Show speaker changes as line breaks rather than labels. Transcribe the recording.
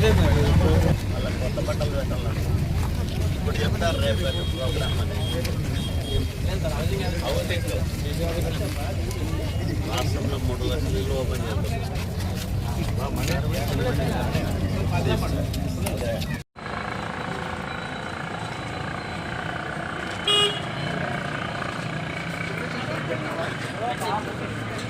కొత్త బట్టలు పెట్టాలన్నా ఇప్పుడు చెప్తారు రేపు ప్రోగ్రామ్ అని రాష్ట్రంలో మూడు లక్షల ఇల్లు ఓపెన్ చేస్తాం Thank you.